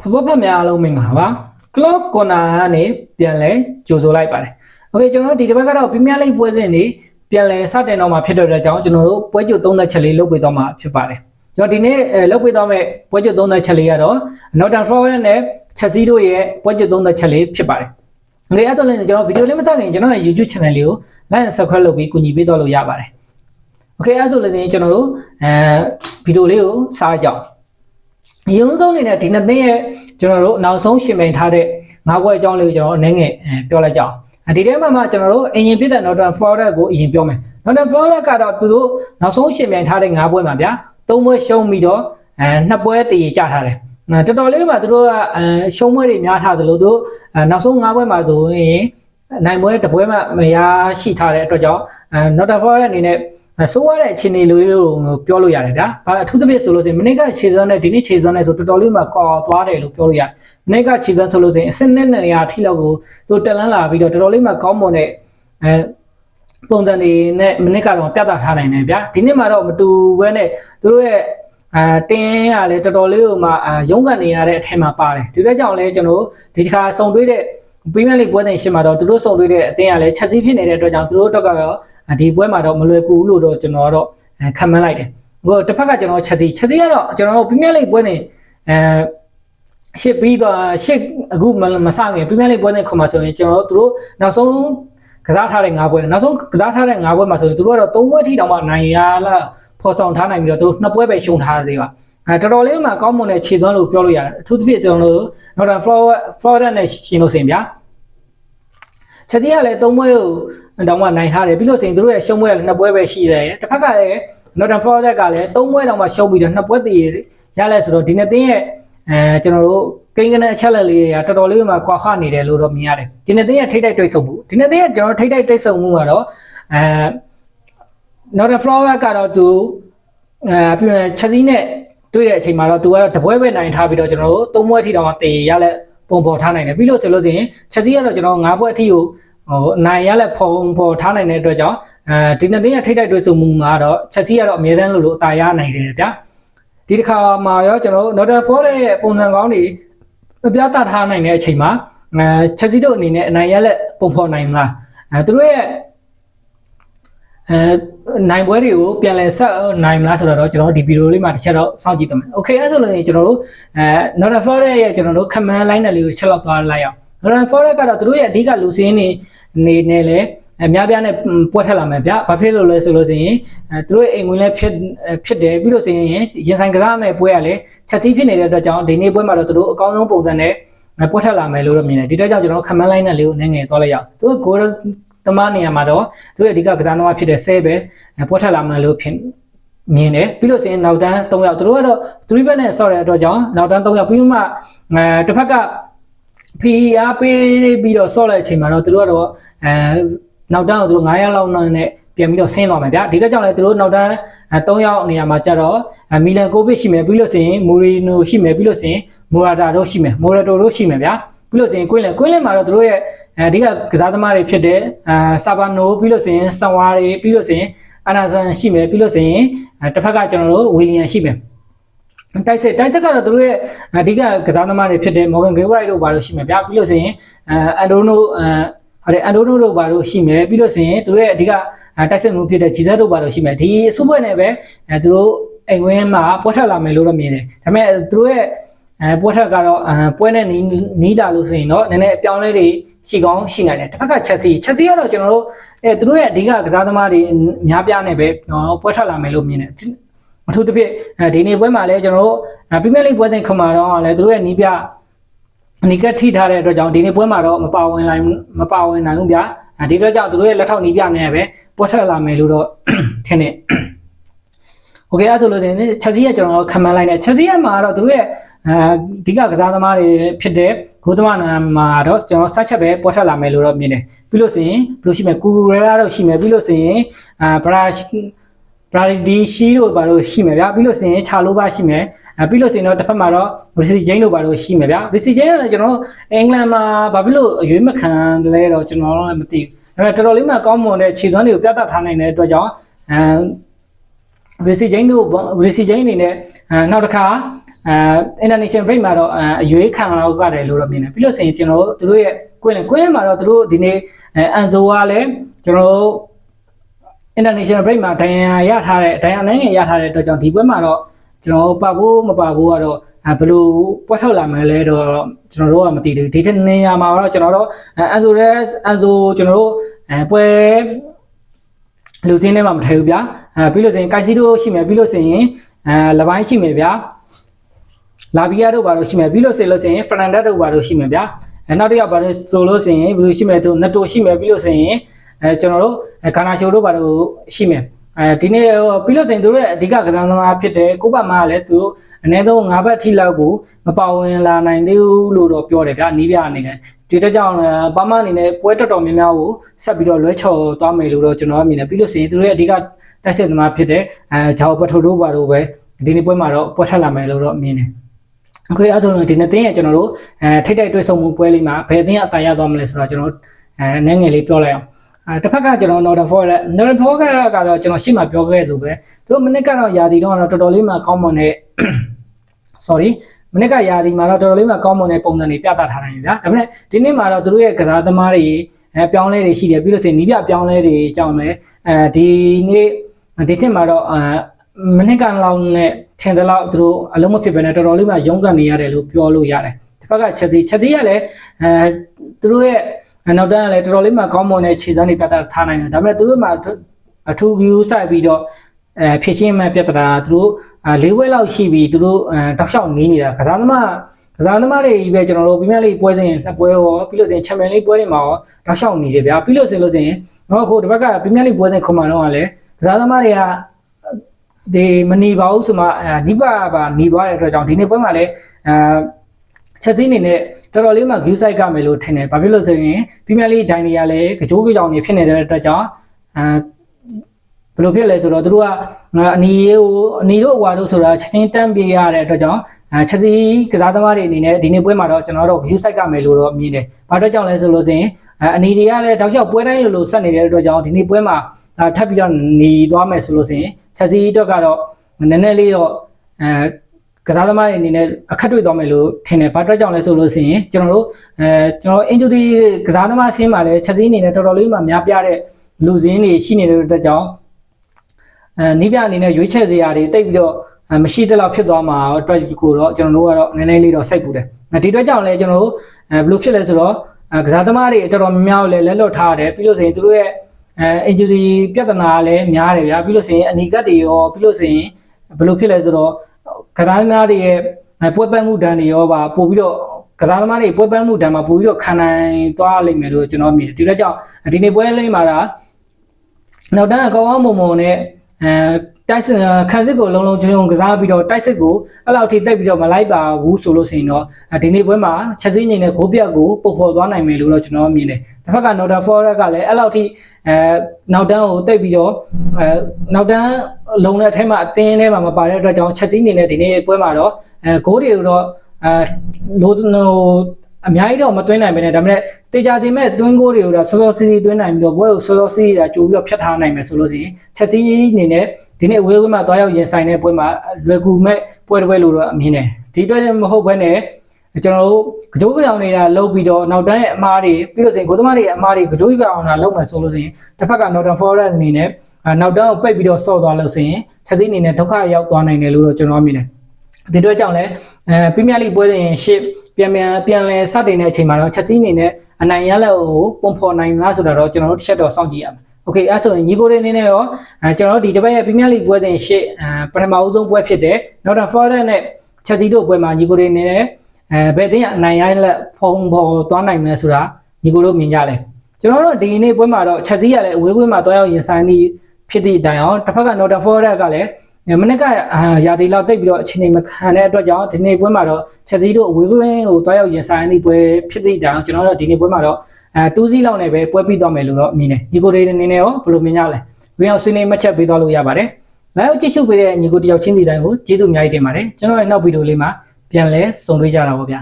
ဖဖဖများအားလုံးမင်္ဂလာပါ clock corner ကနေပြန်လဲကြိုဆိုလိုက်ပါတယ် okay ကျွန်တော်တို့ဒီတစ်ပတ်ကတော့ premier league ပွဲစဉ်တွေပြန်လဲစတင်တော့မှာဖြစ်တဲ့အကြောင်းကျွန်တော်တို့ပွဲကြိုသုံးသက်ချက်လေးလုပ်ပေးသွားမှာဖြစ်ပါတယ်ကျွန်တော်ဒီနေ့လုပ်ပေးသွားမယ့်ပွဲကြိုသုံးသက်ချက်လေးကတော့ Northern Forward နဲ့ Chelsea တို့ရဲ့ပွဲကြိုသုံးသက်ချက်လေးဖြစ်ပါတယ်ငွေအကြောင်းလည်းကျွန်တော်ဗီဒီယိုလေးမစခင်ကျွန်တော်ရဲ့ YouTube channel လေးကို like and subscribe လုပ်ပြီးကူညီပေးတော့လို့ရပါတယ် okay အဲဆိုလည်းကျွန်တော်တို့အဲဗီဒီယိုလေးကိုစားကြအောင် အရင်ဆုံးအနေနဲ့ဒီနှစ်သိန်းရဲ့ကျွန်တော်တို့နောက်ဆုံးရှင်မိန်ထားတဲ့ငါးဘွဲအကြောင်းလေးကိုကျွန်တော်အနေငယ်ပြောလိုက်ကြအောင်ဒီထဲမှာမှကျွန်တော်တို့အရင်ပြတဲ့ Northern Forest ကိုအရင်ပြောမယ် Northern Forest ကတော့သူတို့နောက်ဆုံးရှင်မိန်ထားတဲ့ငါးဘွဲမှာဗျာသုံးဘွဲရှုံးပြီးတော့အဲနှစ်ပွဲတည်ကြထားတယ်တော်တော်လေးမှာသူတို့ကအဲရှုံးပွဲတွေများထားသလိုသူတို့နောက်ဆုံးငါးဘွဲမှာဆိုရင်နိုင်ပွဲတစ်ပွဲမှမရရှိထားတဲ့အတွက်ကြောင့်အဲ Northern Forest အနေနဲ့ ဆိုးရတဲ့အခြေအနေလိုလို့ပြောလို့ရတယ်ဗျာ။ဘာအထူးသဖြင့်ဆိုလို့ရှိရင်မနေ့ကခြေစွမ်းနဲ့ဒီနေ့ခြေစွမ်းနဲ့ဆိုတော်တော်လေးမှကော်သွားတယ်လို့ပြောလို့ရတယ်။မနေ့ကခြေစွမ်းဆိုလို့ရှိရင်အစနစ်နဲ့နေရာထိလောက်ကိုသူတက်လန်းလာပြီးတော့တော်တော်လေးမှကောင်းမွန်တဲ့အဲပုံစံတွေနဲ့မနေ့ကတော့ပြသထားနိုင်တယ်ဗျာ။ဒီနေ့မှတော့မတူဘဲနဲ့သူတို့ရဲ့အဲတင်းရလဲတော်တော်လေးကိုမှရုံးကန်နေရတဲ့အထက်မှာပါတယ်။ဒီအတွက်ကြောင့်လဲကျွန်တော်ဒီတစ်ခါစုံတွေးတဲ့ ပရီးမီးယားလိပွဲစဉ်ရှင်းမှာတော့သူတို့စုံတွေးတဲ့အသင်းကလည်းချက်စီးဖြစ်နေတဲ့အတွက်ကြောင့်သူတို့တော့ကတော့ဒီပွဲမှာတော့မလွယ်ကူဘူးလို့တော့ကျွန်တော်ကတော့ခံမှန်းလိုက်တယ်ဟိုတစ်ဖက်ကကျွန်တော်ချက်စီးချက်စီးကတော့ကျွန်တော်တို့ပရီးမီးယားလိပွဲစဉ်အဲရှစ်ပြီးတော့ရှစ်အခုမစငယ်ပရီးမီးယားလိပွဲစဉ်ခုမှဆိုရင်ကျွန်တော်တို့သူတို့နောက်ဆုံးကစားထားတဲ့၅ပွဲနောက်ဆုံးကစားထားတဲ့၅ပွဲမှာဆိုရင်သူတို့ကတော့၃ပွဲထိတောင်မှနိုင်ရလားဖော်ဆောင်ထားနိုင်ပြီးတော့သူတို့နှစ်ပွဲပဲရှုံးထားသေးပါ အဲတော်တော်လေးမှကောင်းမွန်တဲ့ခြေစွမ်းလို့ပြောလို့ရတယ်အထူးသဖြင့်ကျွန်တော်တို့ Northern Florida Florida နဲ့ရှင်လို့စင်ဗျာချက်ကြီးကလည်း၃ပွဲကိုတောင်မှနိုင်ထားတယ်ပြီးလို့ဆိုရင်တို့ရဲ့ရှုံးပွဲကလည်းနှစ်ပွဲပဲရှိတယ်တစ်ဖက်ကလည်း Northern Florida ကလည်း၃ပွဲတောင်မှရှုံးပြီးတော့နှစ်ပွဲတည်ရလဲဆိုတော့ဒီနှစ်သင်းရဲ့အဲကျွန်တော်တို့ကိန်းကနေအချက်လက်လေးတွေကတော်တော်လေးမှကွာခနေတယ်လို့တော့မြင်ရတယ်ဒီနှစ်သင်းရဲ့ထိတ်တိုက်တွေ့ဆုံမှုဒီနှစ်သင်းရဲ့ကျွန်တော်ထိတ်တိုက်တွေ့ဆုံမှုကတော့အဲ Northern Florida ကတော့သူအဲချက်စီးနဲ့ တွေ့တဲ့အချိန်မှာတော့သူကတော့တပွဲပဲနိုင်ထားပြီးတော့ကျွန်တော်တို့၃ပွဲအထိတောင်မှတည်ရလဲပုံပေါ်ထားနိုင်တယ်ပြီးလို့ဆိုလို့ဆိုရင်ချက်စီးကတော့ကျွန်တော်၅ပွဲအထိကိုဟိုနိုင်ရလက်ဖုံပေါ်ထားနိုင်တဲ့အတွက်ကြောင့်အဲဒီနှစ်သိန်းရထိတ်တိုက်တွေ့ဆုံမှုမှာတော့ချက်စီကတော့အမြဲတမ်းလို့လို့အတာရနိုင်တယ်ဗျာဒီတစ်ခါမှာရောကျွန်တော်တို့ Northern Forest ရဲ့ပုံစံကောင်းတွေပြသထားနိုင်တဲ့အချိန်မှာအဲချက်စီတို့အနေနဲ့အနိုင်ရလက်ပုံဖော်နိုင်မလားအဲသူတို့ရဲ့အဲ နိုင်ပွဲတွေကိုပြန်လည်ဆက်နိုင်မလားဆိုတော့ကျွန်တော်တို့ဒီဗီဒီယိုလေးမှာတစ်ချက်တော့စောင့်ကြည့်တော့မယ်။ Okay အဲ့ဆိုလို့ကျွန်တော်တို့အဲ Northern Forest ရဲ့ကျွန်တော်တို့ command line လေးကိုချက်လောက်သွားလိုက်အောင် Northern Forest ကတော့သူတို့ရဲ့အဓိကလူစင်းနေနေနေလဲအများပြားနဲ့ပွက်ထက်လာမယ်ဗျာဘာဖြစ်လို့လဲဆိုလို့ဆိုရင်အဲသူတို့ရဲ့အိမ်ဝင်လဲဖြစ်ဖြစ်တယ်ပြီးလို့ဆိုရင်ရင်ဆိုင်ကစားမဲ့ပွဲကလည်းချက်စီးဖြစ်နေတဲ့အတွက်ကြောင့်ဒီနေ့ပွဲမှာတော့သူတို့အကောင်းဆုံးပုံစံနဲ့ပွက်ထက်လာမယ်လို့တော့မြင်တယ်ဒီအတွက်ကြောင့်ကျွန်တော် command line လေးကိုနည်းငယ်သွားလိုက်ရအောင်သူတို့ goal သမားနေရာမှာတော့သူရဲ့အဓိကကစားသမားဖြစ်တဲ့ဆဲပဲပွက်ထက်လာမယ်လို့ဖြစ်မြင်တယ်ပြီးလို့ဆိုရင်နောက်တန်း3ယောက်သူတို့ကတော့3 back နဲ့ဆော့တဲ့အတွက်ကြောင့်နောက်တန်း3ယောက်ပြီးမှအဲတစ်ဖက်က PR ပေးပြီးတော့ဆော့လိုက်အချိန်မှာတော့သူတို့ကတော့အဲနောက်တန်းကိုသူတို့900လောက်နဲ့ပြန်ပြီးတော့ဆင်းသွားမယ်ဗျာဒီတော့ကြောင့်လည်းသူတို့နောက်တန်း3ယောက်နေရာမှာကြတော့မီလန်ကိုဗစ်ရှိမယ်ပြီးလို့ဆိုရင်မိုရီနိုရှိမယ်ပြီးလို့ဆိုရင်မိုရာတာတို့ရှိမယ်မိုရာတိုတို့ရှိမယ်ဗျာ ပြီးလို့ဆိုရင်ကွင်းလန်ကွင်းလန်မှာတော့သူတို့ရဲ့အဓိကကစားသမားတွေဖြစ်တဲ့အာဆာဘာနိုပြီးလို့ဆိုရင်ဆန်ဝါတွေပြီးလို့ဆိုရင်အနာဆန်ရှိမယ်ပြီးလို့ဆိုရင်တစ်ဖက်ကကျွန်တော်တို့ဝီလီယံရှိမယ်တိုက်စစ်တိုက်စစ်ကတော့သူတို့ရဲ့အဓိကကစားသမားတွေဖြစ်တဲ့ Morgan Gilbert တို့ဘာလို့ရှိမယ်ဗျာပြီးလို့ဆိုရင်အန်ဒိုနိုအဲဟုတ်တယ်အန်ဒိုနိုတို့ဘာလို့ရှိမယ်ပြီးလို့ဆိုရင်သူတို့ရဲ့အဓိကတိုက်စစ်မှုဖြစ်တဲ့ဂျီဇက်တို့ဘာလို့ရှိမယ်ဒီအစုပွဲနဲ့ပဲအဲသူတို့အိမ်ဝင်းမှာပွက်ထက်လာမယ်လို့တော့မြင်တယ်ဒါပေမဲ့သူတို့ရဲ့ အဲပွဲထက်ကတော့အဲပွဲနဲ့နီးနီးလာလို့ဆိုရင်တော့နည်းနည်းအပြောင်းလဲတွေရှိကောင်းရှိနိုင်တယ်တစ်ဖက်ကချက်စီချက်စီကတော့ကျွန်တော်တို့အဲသူတို့ရဲ့အဓိကကစားသမားတွေများပြားနေပဲနော်ပွဲထက်လာမယ်လို့မြင်တယ်အထူးသဖြင့်ဒီနေ့ပွဲမှာလည်းကျွန်တော်တို့ပရီးမီးယားလိပွဲစဉ်ခမာတော့လည်းသူတို့ရဲ့နီးပြအနိကထိထားတဲ့အတွက်ကြောင့်ဒီနေ့ပွဲမှာတော့မပါဝင်နိုင်မပါဝင်နိုင်ဘူးဗျာဒီအတွက်ကြောင့်သူတို့ရဲ့လက်ထောက်နီးပြနေပဲပွဲထက်လာမယ်လို့တော့ထင်တယ်โอเคအဲ့ဆိုလို့ဆိုရင်ချက်စီကကျွန်တော်ခမန်းလိုက်တယ်ချက်စီကမှာတော့သူတို့ရဲ့ အဓိကကစားသမားတွေဖြစ်တဲ့ဂိုးသမားနာမှာတော့ကျွန်တော်ဆက်ချက်ပဲပေါ်ထက်လာမယ်လို့တော့မြင်တယ်ပြီးလို့ဆိုရင်ဘယ်လိုရှိမလဲကူရလာတော့ရှိမယ်ပြီးလို့ဆိုရင်အာဘရာဘရာဒီရှီတို့ဘာလို့ရှိမယ်ဗျာပြီးလို့ဆိုရင်ခြာလိုကရှိမယ်အဲပြီးလို့ဆိုရင်တော့တစ်ဖက်မှာတော့ရီစီဂျိန်းတို့ဘာလို့ရှိမယ်ဗျာရီစီဂျိန်းကလည်းကျွန်တော်အင်္ဂလန်မှာဘာဖြစ်လို့အရွေးမခံတယ်လဲတော့ကျွန်တော်တော့မသိဘူးဒါပေမဲ့တော်တော်လေးမှကောင်းမွန်တဲ့ခြေစွမ်းတွေကိုပြသထားနိုင်တဲ့အတွက်ကြောင့်အဲရီစီဂျိန်းတို့ရီစီဂျိန်းအနေနဲ့နောက်တစ်ခါ အဲ international break မှာတော့အရွေးခံလောက်ကြတယ်လို့တော့မြင်တယ်ပြီးလို့ဆိုရင်ကျွန်တော်တို့သူတို့ရဲ့ကွင်းလင်ကွင်းလင်မှာတော့သူတို့ဒီနေ့အန်ဇိုကလည်းကျွန်တော်တို့ international break မှာဒိုင်ယာရထားတဲ့ဒိုင်ယာနိုင်ငံရထားတဲ့အတွက်ကြောင့်ဒီပွဲမှာတော့ကျွန်တော်ပါဖို့မပါဖို့ကတော့ဘယ်လိုပွက်ထုတ်လာမယ်လဲတော့ကျွန်တော်တို့ကမသိသေးဘူးဒီတစ်နေရာမှာတော့ကျွန်တော်တို့အန်ဇိုရဲအန်ဇိုကျွန်တော်တို့အဲပွဲလူစင်းထဲမှာမထိုင်ဘူးဗျာအဲပြီးလို့ဆိုရင်ကိုက်စီတို့ရှိမယ်ပြီးလို့ဆိုရင်အဲလပိုင်းရှိမယ်ဗျာ လာဘီယာတို့ဘာလို့ရှိမယ်ပြီးလို့ဆိုလို့ဆိုရင်ဖရန်ဒတ်တို့ဘာလို့ရှိမယ်ဗျာအဲနောက်တစ်ယောက်ဘာလို့ဆိုလို့ဆိုရင်ဘယ်လိုရှိမယ်တို့နက်တိုရှိမယ်ပြီးလို့ဆိုရင်အဲကျွန်တော်တို့ဂါနာရှိုတို့ဘာလို့ရှိမယ်အဲဒီနေ့ပြီးလို့ဆိုရင်တို့ရဲ့အဓိကကစားသမားဖြစ်တဲ့ကိုပါမားကလည်းသူတို့အနည်းဆုံး၅ဘက်ထိလောက်ကိုမပါဝင်လာနိုင်သေးဘူးလို့တော့ပြောတယ်ဗျာနီးပြအနေနဲ့ဒီတက်ကြောင့်ပါမအနေနဲ့ပွဲတော်တော်များများကိုဆက်ပြီးတော့လွဲချော်သွားမယ်လို့တော့ကျွန်တော်အမြင်နဲ့ပြီးလို့ဆိုရင်တို့ရဲ့အဓိကတိုက်စစ်သမားဖြစ်တဲ့အဲဂျာဝပထိုတို့ဘာလို့ပဲဒီနေ့ပွဲမှာတော့ပွဲထက်လာမယ်လို့တော့မြင်တယ် အခုအဲဆိုတော့ဒီနေ့တင်းရဲ့ကျွန်တော်တို့အဲထိတ်တိုက်တွေ့ဆုံမှုပွဲလေးမှာဘယ်အသင်းအတားရသွားမလဲဆိုတော့ကျွန်တော်အဲနည်းငယ်လေးပြောလိုက်အောင်အဲတစ်ဖက်ကကျွန်တော် Northern Forest Northern Forest ကတော့ကျွန်တော်ရှေ့မှာပြောခဲ့လို့ပဲသူတို့မနစ်ကတော့ယာတီတော့တော်တော်လေးမှကောင်းမွန်တဲ့ sorry မနစ်ကယာတီမှာတော့တော်တော်လေးမှကောင်းမွန်တဲ့ပုံစံတွေပြသထားနိုင်ပြီဗျာဒါပေမဲ့ဒီနေ့မှာတော့သူတို့ရဲ့ကစားသမားတွေအဲပြောင်းလဲတွေရှိတယ်ပြီးလို့ဆိုရင်နီးပြပြောင်းလဲတွေကြောင့်လည်းအဲဒီနေ့ဒီထက်မှာတော့အဲ မနစ်ကလောက်နဲ့ထင်တယ်လို့သူတို့အလုံးမဖြစ်ပဲနဲ့တော်တော်လေးမှရုန်းကန်နေရတယ်လို့ပြောလို့ရတယ်တစ်ဖက်ကချက်စီချက်စီကလည်းအဲသူတို့ရဲ့နောက်တန်းကလည်းတော်တော်လေးမှကောင်းမွန်တဲ့ခြေစွမ်းတွေပြသထားနိုင်တယ်ဒါပေမဲ့သူတို့မှအထူး view စိုက်ပြီးတော့အဲဖြစ်ရှင်းမှပြဿနာသူတို့လေးဝဲလောက်ရှိပြီးသူတို့အဲတောက်လျှောက်နေနေတာကစားသမားကစားသမားတွေကြီးပဲကျွန်တော်တို့ပြင်းပြလေးပွဲစဉ်နှစ်ပွဲရောပြီးလို့ဆိုရင်ချန်ပီယံလိပွဲတွေမှာရောတောက်လျှောက်နေတယ်ဗျာပြီးလို့ဆိုလို့ဆိုရင်တော့ခုတစ်ဘက်ကပြင်းပြလေးပွဲစဉ်ခုမှတော့ကလည်းကစားသမားတွေက ဒီမနေပါဘူးဆိုမှဒီပါပါနေသွားတဲ့အတွက်ကြောင့်ဒီနေ့ပွဲမှာလည်းအဲချက်သီးအနေနဲ့တော်တော်လေးမှ view site ကမယ်လို့ထင်တယ်။ဘာဖြစ်လို့ဆိုရင်ပြမြလေးဒိုင်တွေကလည်းကြိုးကြောင်နေဖြစ်နေတဲ့အတွက်ကြောင့်အဲဘယ်လိုဖြစ်လဲဆိုတော့တို့ကအနီကိုအနီတို့အဝါတို့ဆိုတာချက်ချင်းတန်းပြေးရတဲ့အတွက်ကြောင့်အဲချက်စီကစားသမားတွေအနေနဲ့ဒီနေ့ပွဲမှာတော့ကျွန်တော်တို့ view site ကမယ်လို့တော့မြင်တယ်။ဘာအတွက်ကြောင့်လဲဆိုလို့ဆိုရင်အနီတွေကလည်းတောက်လျှောက်ပွဲတိုင်းလိုလိုဆက်နေတဲ့အတွက်ကြောင့်ဒီနေ့ပွဲမှာ ထပ်ပြီးတော့နေသွားမယ်ဆိုလို့ဆိုရင်ချက်စီအတွက်ကတော့နည်းနည်းလေးတော့အဲကစားသမားတွေအနေနဲ့အခက်တွေ့သွားမယ်လို့ထင်တယ်ဘာအတွက်ကြောင့်လဲဆိုလို့ရှိရင်ကျွန်တော်တို့အဲကျွန်တော် injury ကစားသမားဆင်းမှာလည်းချက်စည်းအနေနဲ့တော်တော်လေးမှများပြတဲ့လူစင်းတွေရှိနေတဲ့အတွက်ကြောင့်အဲနိပြအနေနဲ့ရွေးချယ်စရာတွေတိတ်ပြီးတော့မရှိတဲ့လောက်ဖြစ်သွားမှာအတွက်ကိုတော့ကျွန်တော်တို့ကတော့နည်းနည်းလေးတော့စိတ်ပူတယ်ဒီအတွက်ကြောင့်လည်းကျွန်တော်တို့အဲဘယ်လိုဖြစ်လဲဆိုတော့ကစားသမားတွေတော်တော်များများလည်းလက်လွတ်ထားရတယ်ပြီးလို့ဆိုရင်သူတို့ရဲ့ အဲ injury ပြဿနာလည်းများတယ်ဗျာပြီးလို့ဆိုရင်အနီကတ်တွေရောပြီးလို့ဆိုရင်ဘယ်လိုဖြစ်လဲဆိုတော့ကစားသမားတွေရဲ့ပွဲပန်းမှုဒဏ်တွေရောပါပို့ပြီးတော့ကစားသမားတွေပွဲပန်းမှုဒဏ်မှာပို့ပြီးတော့ခံနိုင်သွားလိမ့်မယ်လို့ကျွန်တော်မြင်တယ်ဒီတော့ကြောင့်ဒီနေ့ပွဲလေးမှာဒါနောက်တန်းအကောင်းအောင်မုံမုံနဲ့အဲ တိုက်စစ်ခန်းစစ်ကိုလုံးလုံးချုံချုံကစားပြီးတော့တိုက်စစ်ကိုအဲ့လောက်ထိတိတ်ပြီးတော့မလိုက်ပါဘူးဆိုလို့ဆိုရင်တော့ဒီနေ့ပွဲမှာချက်စည်းငိမ့်နဲ့ဂိုးပြတ်ကိုပုတ်ဖော်သွားနိုင်မယ်လို့တော့ကျွန်တော်မြင်တယ်တစ်ဖက်က Northern Forest ကလည်းအဲ့လောက်ထိအဲနောက်တန်းကိုတိတ်ပြီးတော့အဲနောက်တန်းလုံးတဲ့အထက်မှာအသင်းထဲမှာမပါတဲ့အတွက်ကြောင့်ချက်စည်းငိမ့်နဲ့ဒီနေ့ပွဲမှာတော့အဲဂိုးတွေတော့အဲလိုဟို အများကြီးတော့မသွင်းနိုင်ပဲねဒါပေမဲ့တေချာတင်မဲ့သွင်းကိုတွေကိုတော့စောစောစီးစီးသွင်းနိုင်ပြီးတော့ဘွဲကိုစောစောစီးစီးတာကြိုပြီးတော့ဖြတ်ထားနိုင်မယ်ဆိုလို့ရှိရင်ချက်စီးအနေနဲ့ဒီနေ့အဝေးဝေးမှာတွားရောက်ရင်ဆိုင်တဲ့ပွဲမှာလွယ်ကူမဲ့ပွဲတစ်ပွဲလို့တော့အမြင်တယ်ဒီအတွက်မဟုတ်ဘဲနဲ့ကျွန်တော်တို့ကြိုးကြောင်နေတာလုတ်ပြီးတော့နောက်တန်းရဲ့အမားတွေပြီးလို့ဆိုရင်ကိုသမားတွေရဲ့အမားတွေကြိုးကြောင်တာလုတ်မယ်ဆိုလို့ဆိုရင်တစ်ဖက်က Northern Forest အနေနဲ့နောက်တန်းကိုပိတ်ပြီးတော့ဆော့သွားလို့ဆိုရင်ချက်စီးအနေနဲ့ဒုက္ခရောက်သွားနိုင်တယ်လို့တော့ကျွန်တော်မြင်တယ်ဒီတော့ကြောင့်လဲအဲပရီးမီးယားလိပွဲစဉ်ရှစ် ပြန်ပြန်ပြန်လဲစတင်တဲ့အချိန်မှာတော့ချက်ကြီးအနေနဲ့အနိုင်ရလက်ကိုပုံဖော်နိုင်မလားဆိုတာတော့ကျွန်တော်တို့တစ်ချက်တော့စောင့်ကြည့်ရမယ်။ Okay အဲ့ဆိုရင်ညီကိုတွေအနေနဲ့ရောအဲကျွန်တော်တို့ဒီတစ်ပတ်ရဲ့ပရီးမီးယားလိပွဲစဉ်ရှစ်အဲပထမအဦးဆုံးပွဲဖြစ်တဲ့ Northern Forest နဲ့ချက်ကြီးတို့ပွဲမှာညီကိုတွေအနေနဲ့အဲဘယ်အသင်းအနိုင်ရလက်ဖုံပေါ်သွားနိုင်မလဲဆိုတာညီကိုတို့မြင်ကြလဲ။ကျွန်တော်တို့ဒီနေ့ပွဲမှာတော့ချက်ကြီးရလည်းအဝေးဝေးမှာတွားရောက်ရင်ဆိုင်သည့်ဖြစ်သည့်အတိုင်းအောင်တစ်ဖက်က Northern Forest ကလည်း မနက်ကရာသီလောက်တိတ်ပြီးတော့အချိန်နေမခံတဲ့အတွက်ကြောင့်ဒီနေ့ပွဲမှာတော့ချက်စည်းတို့အဝေးဝေးကိုတွားရောက်ရင်ဆိုင်သည့်ပွဲဖြစ်သည့်တောင်ကျွန်တော်တို့ဒီနေ့ပွဲမှာတော့အဲတူးစီးလောက်နဲ့ပဲပွဲပြီးသွားမယ်လို့တော့မြင်တယ်ညီကိုတွေအနေနဲ့ရောဘယ်လိုမြင်ကြလဲဝင်အောင်ဆွေးနွေးမှတ်ချက်ပေးသွားလို့ရပါတယ်လာရောက်ကြည့်ရှုပေးတဲ့ညီကိုတယောက်ချင်းစီတိုင်းကိုကျေးဇူးအများကြီးတင်ပါတယ်ကျွန်တော်ရဲ့နောက်ဗီဒီယိုလေးမှာပြန်လဲဆုံတွေ့ကြတာပါဗျာ